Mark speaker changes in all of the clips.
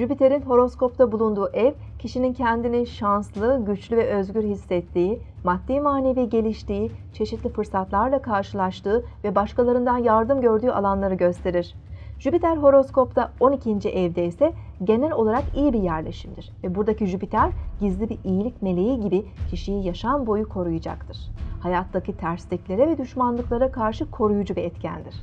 Speaker 1: Jüpiter'in horoskopta bulunduğu ev, kişinin kendini şanslı, güçlü ve özgür hissettiği, maddi manevi geliştiği, çeşitli fırsatlarla karşılaştığı ve başkalarından yardım gördüğü alanları gösterir. Jüpiter horoskopta 12. evde ise genel olarak iyi bir yerleşimdir ve buradaki Jüpiter gizli bir iyilik meleği gibi kişiyi yaşam boyu koruyacaktır. Hayattaki tersliklere ve düşmanlıklara karşı koruyucu bir etkendir.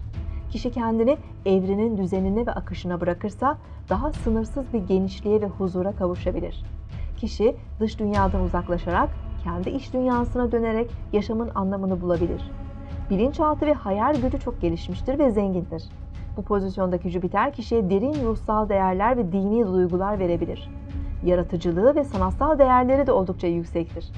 Speaker 1: Kişi kendini evrenin düzenine ve akışına bırakırsa daha sınırsız bir genişliğe ve huzura kavuşabilir. Kişi dış dünyadan uzaklaşarak kendi iç dünyasına dönerek yaşamın anlamını bulabilir. Bilinçaltı ve hayal gücü çok gelişmiştir ve zengindir. Bu pozisyondaki Jüpiter kişiye derin ruhsal değerler ve dini duygular verebilir. Yaratıcılığı ve sanatsal değerleri de oldukça yüksektir.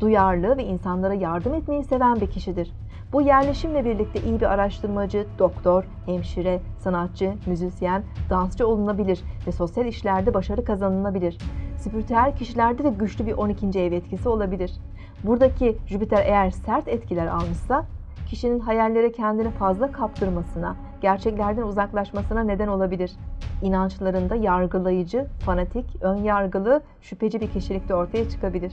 Speaker 1: Duyarlı ve insanlara yardım etmeyi seven bir kişidir. Bu yerleşimle birlikte iyi bir araştırmacı, doktor, hemşire, sanatçı, müzisyen, dansçı olunabilir ve sosyal işlerde başarı kazanılabilir. Spiritüel kişilerde de güçlü bir 12. ev etkisi olabilir. Buradaki Jüpiter eğer sert etkiler almışsa kişinin hayallere kendini fazla kaptırmasına, gerçeklerden uzaklaşmasına neden olabilir. İnançlarında yargılayıcı, fanatik, ön yargılı, şüpheci bir kişilik de ortaya çıkabilir.